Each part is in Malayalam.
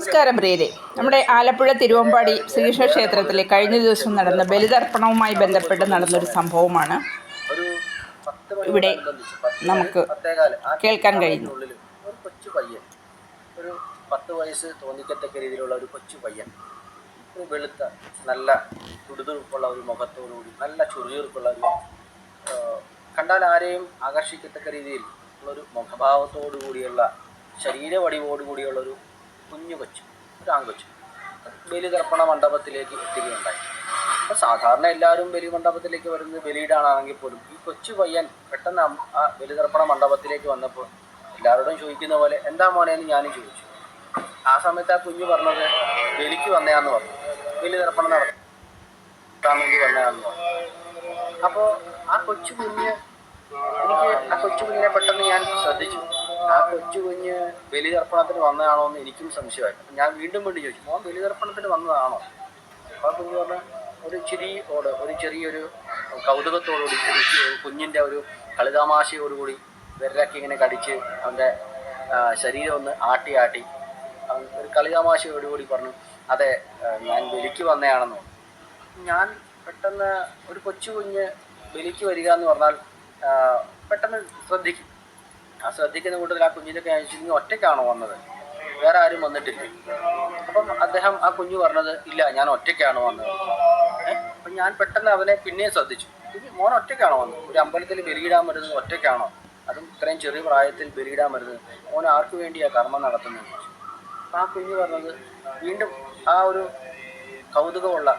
നമസ്കാരം പ്രിയരെ നമ്മുടെ ആലപ്പുഴ തിരുവമ്പാടി ശ്രീകൃഷ്ണ ക്ഷേത്രത്തിലെ കഴിഞ്ഞ ദിവസം നടന്ന ബലിതർപ്പണവുമായി ബന്ധപ്പെട്ട് നടന്നൊരു സംഭവമാണ് ഇവിടെ നമുക്ക് കേൾക്കാൻ കഴിയുന്നു. ഒരു കൊച്ചു പയ്യൻ ഒരു പത്ത് വയസ്സ് തോന്നിക്കത്തക്ക രീതിയിലുള്ള ഒരു കൊച്ചു പയ്യൻ ഒരു വെളുത്ത നല്ല തുടുതുടുപ്പുള്ള ഒരു മുഖത്തോടുകൂടി നല്ല ചുറിയുറുപ്പുള്ള ഒരു കണ്ടാൽ ആരെയും ആകർഷിക്കത്തക്ക രീതിയിൽ ഉള്ളൊരു മുഖഭാവത്തോടു കൂടിയുള്ള ശരീരവടിവോടുകൂടിയുള്ളൊരു കുഞ്ഞു കൊച്ചു ഒരു ആൺകൊച്ചു ബലിതർപ്പണ മണ്ഡപത്തിലേക്ക് എത്തുകയുണ്ടായി. അപ്പോൾ സാധാരണ എല്ലാവരും ബലി മണ്ഡപത്തിലേക്ക് വരുന്നത് ബലിയിടാനാണെങ്കിൽ പോലും ഈ കൊച്ചു പയ്യൻ പെട്ടെന്ന് ആ ബലിതർപ്പണ മണ്ഡപത്തിലേക്ക് വന്നപ്പോൾ എല്ലാവരോടും ചോദിക്കുന്ന പോലെ എന്താ മോനെ? എന്ന് ഞാനും ചോദിച്ചു. ആ സമയത്ത് ആ കുഞ്ഞു പറഞ്ഞത് ബലിക്ക് വന്നയാന്ന് പറഞ്ഞു. ബലിതർപ്പണം നടത്താൻ വേണ്ടി വന്നയാന്ന് പറഞ്ഞു. അപ്പോൾ ആ കൊച്ചു കുഞ്ഞ് എനിക്ക് ആ കൊച്ചു കുഞ്ഞിനെ പെട്ടെന്ന് ഞാൻ ശ്രദ്ധിച്ചു. ആ കൊച്ചു കുഞ്ഞ് ബലിതർപ്പണത്തിന് വന്നതാണോ എന്ന് എനിക്കും സംശയമായിരുന്നു. ഞാൻ വീണ്ടും വീണ്ടും ചോദിച്ചു മോൻ ബലിതർപ്പണത്തിന് വന്നതാണോ? അപ്പോൾ കുഞ്ഞ് പറഞ്ഞ ഒരു ചിരിയോട് ഒരു ചെറിയൊരു കൗതുകത്തോടുകൂടി കുഞ്ഞിന്റെ ഒരു കളിതാമാശയോടുകൂടി വിരലാക്കി ഇങ്ങനെ കടിച്ച് അവന്റെ ശരീരം ഒന്ന് ആട്ടി ആട്ടി ഒരു കളിതാമാശയോടുകൂടി പറഞ്ഞു അതെ ഞാൻ ബലിക്ക് വന്നതാണെന്ന് ഞാൻ പെട്ടെന്ന് ഒരു കൊച്ചു കുഞ്ഞ് ബലിക്ക് വരിക എന്ന് പറഞ്ഞാൽ പെട്ടെന്ന് ശ്രദ്ധിക്കും. ആ ശ്രദ്ധിക്കുന്ന കൂട്ടത്തിൽ ആ കുഞ്ഞിനൊക്കെ അയച്ചിരുന്നു ഒറ്റയ്ക്കാണോ വന്നത്? വേറെ ആരും വന്നിട്ടില്ല? അപ്പം അദ്ദേഹം ആ കുഞ്ഞു പറഞ്ഞത് ഇല്ല ഞാൻ ഒറ്റയ്ക്കാണ് വന്നത്. അപ്പൊ ഞാൻ പെട്ടെന്ന് അവനെ പിന്നെയും ശ്രദ്ധിച്ചു. മോൻ ഒറ്റയ്ക്കാണോ വന്നത്? ഒരു അമ്പലത്തിൽ ബലിയിടാൻ വരുന്നത് ഒറ്റയ്ക്കാണോ? അതും ഇത്രയും ചെറിയ പ്രായത്തിൽ ബലിയിടാൻ വരുന്നത്. മോൻ ആർക്കു വേണ്ടിയാണ് കർമ്മം നടത്തുന്നത്? ആ കുഞ്ഞു പറഞ്ഞത് വീണ്ടും ആ ഒരു കൗതുകമുള്ള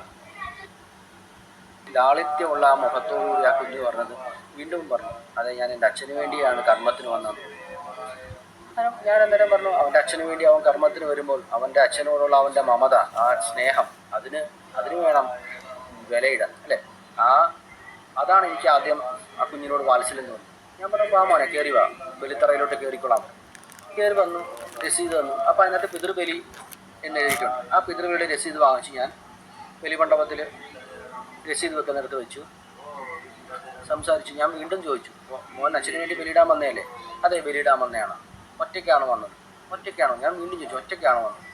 ലാളിത്യമുള്ള ആ മുഖത്തോടുകൂടി ആ കുഞ്ഞു പറഞ്ഞത് വീണ്ടും പറഞ്ഞു. അതെ ഞാൻ എന്റെ അച്ഛന് വേണ്ടിയാണ് കർമ്മത്തിന് വന്നത്. ഞാൻ അന്നേരം പറഞ്ഞു അവന്റെ അച്ഛന് വേണ്ടി അവൻ കർമ്മത്തിന് വരുമ്പോൾ അവന്റെ അച്ഛനോടുള്ള അവന്റെ മമത ആ സ്നേഹം അതിന് അതിന് വേണം വിലയിടാൻ അല്ലേ? ആ അതാണ് എനിക്ക് ആദ്യം ആ കുഞ്ഞിനോട് വാത്സല്യം തോന്നി ഞാൻ പറഞ്ഞു വാ മോനെ കയറി വാ. ബലിത്തറയിലോട്ട് കയറിക്കൊള്ളാം കയറി വന്നു രസീത് വന്നു. അപ്പോൾ അതിനകത്ത് പിതൃബലി എന്ന് എഴുതിയിട്ടുണ്ട്. ആ പിതൃബലിയുടെ രസീത് വാങ്ങിച്ച് ഞാൻ ബലിമണ്ഡപത്തിൽ രസീത് വെക്കുന്നിടത്ത് വെച്ചു. സംസാരിച്ചു. ഞാൻ വീണ്ടും ചോദിച്ചു മോൻ അച്ഛന് വേണ്ടി ബലിയിടാൻ വന്നതല്ലേ? അതെ ബലിയിടാൻ വന്നതാണ്. ഒറ്റയ്ക്കാണ് വന്നത്. ഒറ്റയ്ക്കാണോ ഞാൻ വീണ്ടും ചോദിച്ചു ഒറ്റയ്ക്കാണോ വന്നത്?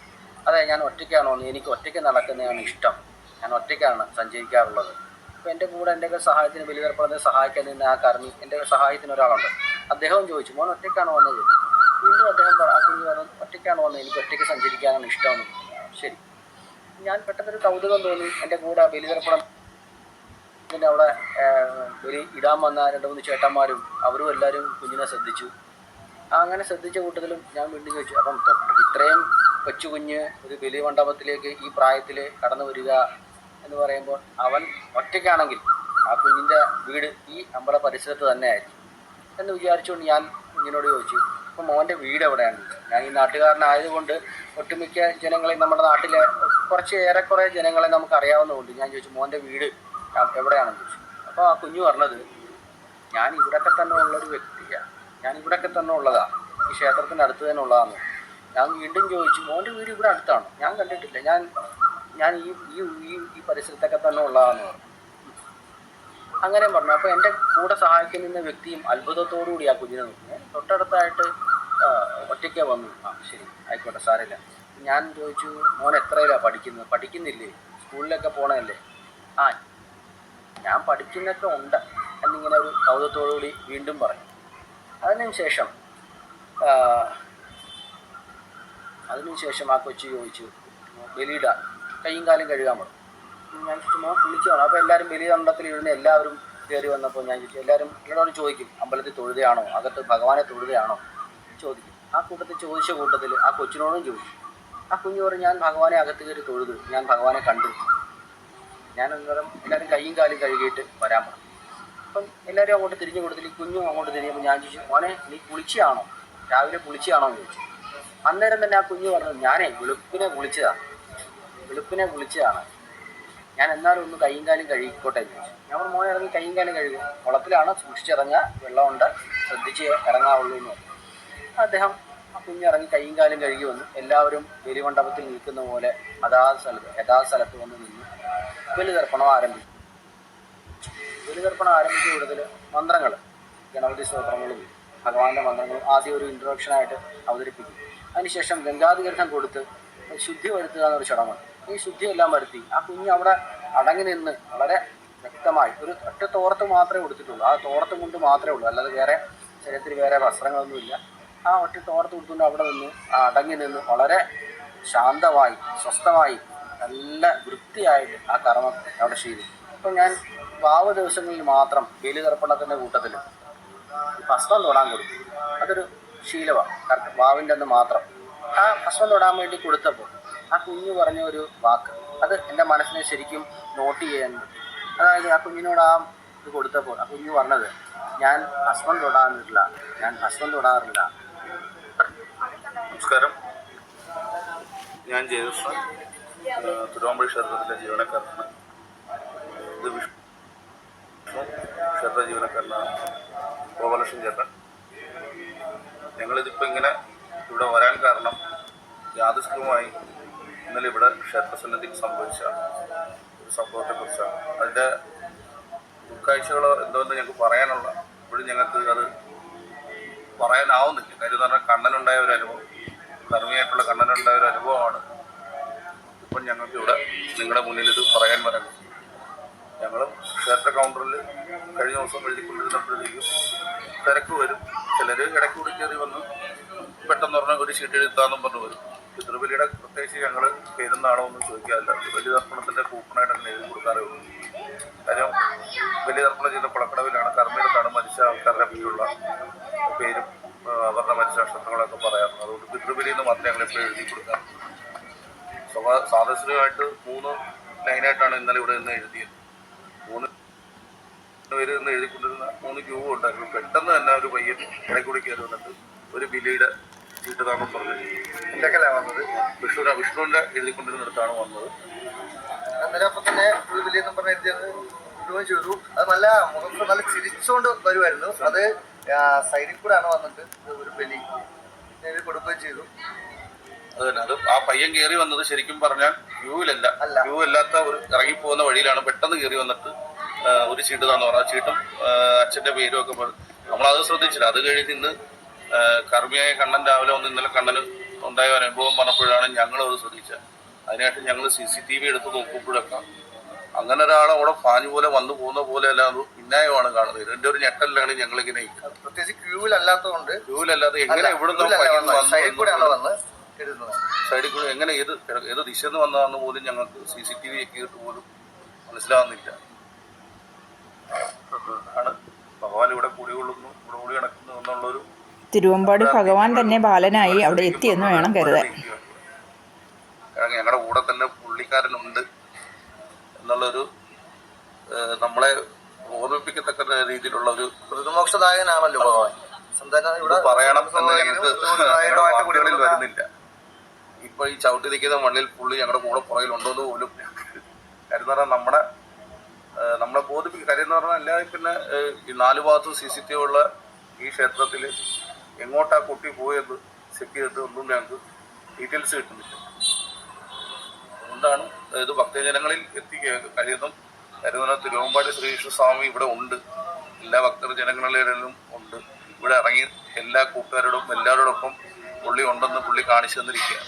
അതെ ഞാൻ ഒറ്റയ്ക്കാണോ വന്നത്. എനിക്ക് ഒറ്റയ്ക്ക് നടക്കുന്നതാണ് ഇഷ്ടം. ഞാൻ ഒറ്റയ്ക്കാണ് സഞ്ചരിക്കാറുള്ളത്. അപ്പോൾ എന്റെ കൂടെ എന്റെയൊക്കെ സഹായത്തിന് ബലിതർപ്പണത്തെ സഹായിക്കാൻ നിന്ന് ആ കർമ്മി എന്റെ സഹായത്തിന് ഒരാളുണ്ട്. അദ്ദേഹവും ചോദിച്ചു മോൻ ഒറ്റയ്ക്കാണോ വന്നത്? വീണ്ടും അദ്ദേഹം പറഞ്ഞു ഒറ്റയ്ക്കാണ് വന്നത്. എനിക്ക് ഒറ്റയ്ക്ക് സഞ്ചരിക്കാനാണ് ഇഷ്ടമെന്ന് ശരി. ഞാൻ പെട്ടെന്നൊരു കൗതുകം തോന്നി. എന്റെ കൂടെ ബലിതർപ്പണം ഇതിന്റെ അവിടെ ഒരു ഇടാൻ വന്ന രണ്ട് മൂന്ന് ചേട്ടന്മാരും അവരും എല്ലാവരും കുഞ്ഞിനെ ശ്രദ്ധിച്ചു. അങ്ങനെ ശ്രദ്ധിച്ച കൂട്ടത്തിലും ഞാൻ വീണ്ടും ചോദിച്ചു അപ്പം ഇത്രയും കൊച്ചു കുഞ്ഞ് ഒരു വലിയ മണ്ഡപത്തിലേക്ക് ഈ പ്രായത്തിൽ കടന്നു വരിക എന്ന് പറയുമ്പോൾ അവൻ ഒറ്റയ്ക്കാണെങ്കിൽ ആ കുഞ്ഞിന്റെ വീട് ഈ അമ്പല പരിസരത്ത് തന്നെ ആയിരിക്കും എന്ന് വിചാരിച്ചുകൊണ്ട് ഞാൻ കുഞ്ഞിനോട് ചോദിച്ചു അപ്പം മോന്റെ വീട് എവിടെയാണ്? ഞാൻ ഈ നാട്ടുകാരനായതുകൊണ്ട് ഒട്ടുമിക്ക ജനങ്ങളെ നമ്മുടെ നാട്ടിലെ കുറച്ച് ഏറെക്കുറെ ജനങ്ങളെ നമുക്ക് അറിയാവുന്നതുകൊണ്ട് ഞാൻ ചോദിച്ചു മോന്റെ വീട് എവിടെയാണെന്ന് ചോദിച്ചു അപ്പോൾ ആ കുഞ്ഞു പറഞ്ഞത് ഞാൻ ഇവിടെയൊക്കെ തന്നെ ഉള്ളൊരു വ്യക്തിയാണ് ഞാൻ ഇവിടെയൊക്കെ തന്നെ ഉള്ളതാണ് ഈ ക്ഷേത്രത്തിന്റെ അടുത്ത് തന്നെ ഉള്ളതാണ് ഞാൻ വീണ്ടും ചോദിച്ചു മോന്റെ വീട് ഇവിടെ അടുത്താണ്? ഞാൻ കണ്ടിട്ടില്ല. ഞാൻ ഞാൻ ഈ ഈ ഈ പരിസരത്തൊക്കെ തന്നെ ഉള്ളതാന്ന് പറഞ്ഞു. അങ്ങനെ പറഞ്ഞു. അപ്പോൾ എന്റെ കൂടെ സഹായിക്കാൻ നിന്ന വ്യക്തിയും അത്ഭുതത്തോടു കൂടി ആ കുഞ്ഞിനെ നോക്കുന്നത് "ഏ, തൊട്ടടുത്തായിട്ട് ഒറ്റയ്ക്ക് വന്നു. ആ ശരി ആയിക്കോട്ടെ സാറില്ല ഞാൻ ചോദിച്ചു മോൻ എത്രയിലാണ് പഠിക്കുന്നത്? പഠിക്കുന്നില്ലേ? സ്കൂളിലൊക്കെ പോണതല്ലേ? ആ ഞാൻ പഠിക്കുന്നൊക്കെ ഉണ്ട് എന്നിങ്ങനെ ഒരു കൗതുകത്തോടുകൂടി വീണ്ടും പറഞ്ഞു അതിനുശേഷം അതിനുശേഷം ആ കൊച്ചു ചോദിച്ചു ബലിയിട കൈയും കാലും കഴുകാൻ പറഞ്ഞു ഞാൻ ചുമ്മാ വേണം അപ്പോൾ എല്ലാവരും ബലി തണ്ടത്തിൽ ഇരുന്ന് എല്ലാവരും കയറി വന്നപ്പോൾ ഞാൻ ചോദിച്ചു എല്ലാവരും എന്നോട് ചോദിക്കും അമ്പലത്തിൽ തൊഴുതയാണോ അകത്ത് ഭഗവാനെ തൊഴുതയാണോ ചോദിക്കും. ആ കൂട്ടത്തിൽ ചോദിച്ച കൂട്ടത്തിൽ ആ കൊച്ചിനോടും ചോദിച്ചു. ആ കുഞ്ഞു പറഞ്ഞു ഞാൻ ഭഗവാനെ അകത്ത് കയറി തൊഴുതു ഞാൻ ഭഗവാനെ കണ്ടു. ഞാൻ അന്നേരം എല്ലാവരും കൈയും കാലും കഴുകിയിട്ട് വരാൻ പറഞ്ഞു. അപ്പം എല്ലാവരും അങ്ങോട്ട് തിരിഞ്ഞു കൊടുത്തില്ല? കുഞ്ഞു അങ്ങോട്ട് തിരിഞ്ഞപ്പോൾ ഞാൻ ചോദിച്ചു മോനെ നീ കുളിച്ചാണോ? രാവിലെ കുളിച്ചാണോ? എന്ന് ചോദിച്ചു. അന്നേരം തന്നെ ആ കുഞ്ഞു പറഞ്ഞു ഞാനേ വെളുപ്പിനെ കുളിച്ചതാണ് വെളുപ്പിനെ കുളിച്ചതാണ്. ഞാൻ എന്നാലും ഒന്ന് കൈയും കാലും കഴുകിക്കോട്ടെ എന്ന് ചോദിച്ചു. ഞാൻ മോനെ ഇറങ്ങി കൈയും കാലും കഴുകും. കുളത്തിലാണ് സൂക്ഷിച്ചിറങ്ങ വെള്ളമുണ്ട്. ശ്രദ്ധിച്ച് ഇറങ്ങാവുള്ളൂ എന്ന് പറഞ്ഞു. അദ്ദേഹം ആ കുഞ്ഞിറങ്ങി കൈയും കാലും കഴുകി വന്നു. എല്ലാവരും ബലിമണ്ഡപത്തിൽ നിൽക്കുന്ന പോലെ അതാത് സ്ഥലത്ത് യഥാ സ്ഥലത്ത് വന്ന് നിന്ന്. ബലിതർപ്പണം ആരംഭിക്കും. ബലിതർപ്പണം ആരംഭിച്ച കൂടുതൽ മന്ത്രങ്ങൾ ഗണപതി സ്തോത്രങ്ങളും ഭഗവാന്റെ മന്ത്രങ്ങളും ആദ്യം ഒരു ഇൻട്രൊഡക്ഷനായിട്ട് അവതരിപ്പിക്കും. അതിനുശേഷം ഗംഗാതീർത്ഥം കൊടുത്ത് ശുദ്ധി വരുത്തുക എന്നൊരു ചടങ്ങ് ഈ ശുദ്ധി എല്ലാം വരുത്തി ആ കുഞ്ഞ് അവിടെ അടങ്ങി നിന്ന് വളരെ വ്യക്തമായി ഒരു ഒറ്റ തോർത്ത് മാത്രമേ കൊടുത്തിട്ടുള്ളൂ. ആ തോർത്ത് കൊണ്ട് മാത്രമേ ഉള്ളൂ. അല്ലാതെ വേറെ ശരീരത്തിൽ വേറെ വസ്ത്രങ്ങളൊന്നുമില്ല ആ ഒറ്റ തോർത്ത് കൊടുത്തുകൊണ്ട് അവിടെ നിന്ന് അടങ്ങി നിന്ന് വളരെ ശാന്തമായി സ്വസ്ഥമായി നല്ല വൃത്തിയായിട്ട് ആ കർമ്മം അവിടെ ചെയ്തു. അപ്പം ഞാൻ വാവ് ദിവസങ്ങളിൽ മാത്രം ബലിതർപ്പണത്തിന്റെ കൂട്ടത്തിൽ ഭസ്മം തൊടാൻ കൊടുത്തു. അതൊരു ശീലമാണ്. വാവിന്റെ അന്ന് മാത്രം. ആ ഭസ്മം തൊടാൻ വേണ്ടി കൊടുത്തപ്പോൾ ആ കുഞ്ഞു പറഞ്ഞ ഒരു വാക്ക് അത് എന്റെ മനസ്സിനെ ശരിക്കും നോട്ട് ചെയ്യാൻ അതായത് ആ കുഞ്ഞിനോട് ആ ഇത് കൊടുത്തപ്പോൾ ആ കുഞ്ഞു പറഞ്ഞത് ഞാൻ ഭസ്മം തൊടാറില്ല ഞാൻ ഭസ്മം തൊടാറില്ല. നമസ്കാരം. ഞാൻ ഏഹ് തിരുവമ്പാടി ക്ഷേത്രത്തിലെ ജീവനക്കാരനാണ് ഇത് വിഷ്ണു ക്ഷേത്ര ജീവനക്കാരനാണ് ഗോപാലകൃഷ്ണൻ ചേട്ടൻ. ഞങ്ങളിതിപ്പോൾ ഇങ്ങനെ ഇവിടെ വരാൻ കാരണം യാദൃശ്ചികമായി ഇന്നലെ ഇവിടെ ക്ഷേത്രസന്നിധിക്ക് സംഭവിച്ച ഒരു സംഭവത്തെക്കുറിച്ചാണ്. അതിന്റെ ഉൾക്കാഴ്ചകളോ എന്തോന്ന് ഞങ്ങൾക്ക് പറയാനുള്ള ഇപ്പോഴും ഞങ്ങൾക്ക് അത് പറയാനാവുന്നില്ല. കാര്യം എന്ന് പറഞ്ഞാൽ കണ്ണനുണ്ടായ ഒരു അനുഭവം കർമ്മിയായിട്ടുള്ള കണ്ണനുണ്ടായ ഒരു അനുഭവമാണ്. ഇപ്പം ഞങ്ങൾക്ക് ഇവിടെ നിങ്ങളുടെ മുന്നിൽ ഇത് പറയാൻ പറയുന്നത് ഞങ്ങൾ ക്ഷേത്ര കൗണ്ടറിൽ കഴിഞ്ഞ ദിവസം എഴുതിക്കൊണ്ടിരുന്നപ്പോഴത്തേക്കും തിരക്ക് വരും. ചിലർ ഇടയ്ക്ക് കൂടി കയറി വന്ന് പെട്ടെന്ന് പറഞ്ഞാൽ ഒരു ഷീറ്റ് എഴുതാന്നും പറഞ്ഞു വരും. പിതൃബലിയുടെ പ്രത്യേകിച്ച് ഞങ്ങൾ പേരുന്നാണോ ഒന്നും ചോദിക്കാറില്ല ബലി തർപ്പണത്തിന്റെ കൂപ്പണായിട്ട് അങ്ങനെ എഴുതി കൊടുക്കാറേ ഉള്ളൂ. കാര്യം ബലി തർപ്പണം ചെയ്ത പുളക്കടവിലാണ് കർമ്മയിടത്താണ് മരിച്ച ആൾക്കാരുടെ പേരുള്ള പേരും അവരുടെ മരിച്ച നക്ഷത്രങ്ങളൊക്കെ പറയാറുണ്ട് അതുകൊണ്ട് പിതൃബലി എന്ന് മാത്രമേ ഞങ്ങൾ ഇപ്പോൾ എഴുതി കൊടുക്കാം സ്വഭാ സാദസ്യമായിട്ട് മൂന്ന് ലൈനായിട്ടാണ് ഇന്നലെ ഇവിടെ നിന്ന് എഴുതിയത്. മൂന്ന് പേര് നിന്ന് എഴുതിക്കൊണ്ടിരുന്ന മൂന്ന് ക്യൂ ഉണ്ടായിരുന്നു. പെട്ടെന്ന് തന്നെ ഒരു പയ്യൻ ഇടയ്ക്കൂടി കയറി വന്നിട്ട് ഒരു ബിലിയുടെ വീട്ടിലാണെന്ന് പറഞ്ഞു. എന്തൊക്കെയല്ല വന്നത് വിഷ്ണു വിഷ്ണുവിന്റെ എഴുതിക്കൊണ്ടിരുന്നിടത്താണ് വന്നത്. അന്നേരം തന്നെ ഒരു വലിയെന്നും പറഞ്ഞ എഴുതിയത് ചെയ്തു. അത് നല്ല മുഖത്ത് നല്ല ചിരിച്ചുകൊണ്ട് വരുമായിരുന്നു അത് സൈഡിൽ കൂടെ ആണ് വന്നിട്ട് ഒരു ബലി കൊടുക്കുകയും ചെയ്തു. അത് തന്നെ അത് ആ പയ്യൻ കയറി വന്നത് ശരിക്കും പറഞ്ഞാൽ ക്യൂവിലല്ല അല്ല. ക്യൂ അല്ലാത്ത ഒരു ഇറങ്ങിപ്പോകുന്ന വഴിയിലാണ് പെട്ടെന്ന് കയറി വന്നിട്ട് ഒരു ചീട്ട് താന്ന് പറഞ്ഞു ആ ചീട്ടും അച്ഛന്റെ പേരും ഒക്കെ നമ്മൾ നമ്മളത് ശ്രദ്ധിച്ചില്ല. അത് കഴിഞ്ഞ് ഇന്ന് കർമ്മിയായ കണ്ണൻ രാവിലെ ഒന്ന് ഇന്നലെ കണ്ണന് ഉണ്ടായ അനുഭവം പറഞ്ഞപ്പോഴാണ് ഞങ്ങൾ അത് ശ്രദ്ധിച്ചത്. അതിനായിട്ട് ഞങ്ങൾ സി സി ടി വി എടുത്ത് നോക്കുമ്പോഴൊക്കെ അങ്ങനെ ഒരാൾ അവിടെ പാഞ്ഞു പോലെ വന്നു പോകുന്ന പോലെ അല്ലാതെ പിന്നായമാണ് കാണുന്നത്. ഇതിന്റെ ഒരു ഞെട്ടലിലാണ് ഞങ്ങളിങ്ങനെ പ്രത്യേകിച്ച് ക്യൂവിലല്ലാത്തതുകൊണ്ട് ക്യൂവിലല്ലാതെ എങ്ങനെ വന്നു വന്ന് എഴുതുന്നത് സൈഡിൽ കൂടെ എങ്ങനെ ഏത് ഏത് ദിശയിൽ നിന്ന് വന്നതാണെന്ന് പോലും ഞങ്ങൾക്ക് സി സി ടി വി എത്തിയിട്ട് പോലും മനസ്സിലാകുന്നില്ല ആണ്. ഭഗവാൻ ഇവിടെ കൂടികൊള്ളുന്നു ഇവിടെ കൂടി കിടക്കുന്നു എന്നുള്ളൊരു തിരുവമ്പാടി ഭഗവാൻ തന്നെ ബാലനായി അവിടെ എത്തിയെന്ന് വേണം കരുതാൻ. കാരണം ഞങ്ങളുടെ കൂടെ തന്നെ പുള്ളിക്കാരനുണ്ട് എന്നുള്ളൊരു നമ്മളെ ഓർമ്മിപ്പിക്കത്തക്ക രീതിയിലുള്ള ഒരു പ്രതിമോക്ഷദായകനാണല്ലോ ഭഗവാൻ. ഇവിടെ പറയണം എന്ന് ഞങ്ങൾക്ക് വരുന്നില്ല. ഇപ്പൊ ഈ ചവിട്ടി നിൽക്കുന്ന മണ്ണിൽ പുള്ളി ഞങ്ങളുടെ കൂടെ പുറകിലുണ്ടോന്ന് പോലും കാര്യം പറഞ്ഞാൽ നമ്മുടെ നമ്മളെ ബോധിപ്പിക്കും കാര്യം എന്ന് പറഞ്ഞാൽ അല്ലാതെ പിന്നെ ഈ നാല് ഭാഗത്തും സി സി ടി വി ഉള്ള ഈ ക്ഷേത്രത്തിൽ എങ്ങോട്ടാ കുട്ടി പോയത് ചെക്ക് ചെയ്തിട്ട് ഒന്നും ഞങ്ങൾക്ക് ഡീറ്റെയിൽസ് കിട്ടുന്നില്ല. അതുകൊണ്ടാണ് ഇത് ഭക്തജനങ്ങളിൽ എത്തിക്കുക. കഴിയുന്നതും കരുതുന്ന തിരുവമ്പാടി ശ്രീകൃഷ്ണ സ്വാമി ഇവിടെ ഉണ്ട്. എല്ലാ ഭക്തർ ജനങ്ങളിലും ഉണ്ട്. ഇവിടെ ഇറങ്ങി എല്ലാ കൂട്ടുകാരോടും എല്ലാവരോടൊപ്പം പുള്ളി ഉണ്ടെന്ന് പുള്ളി കാണിച്ചു തന്നിരിക്കുക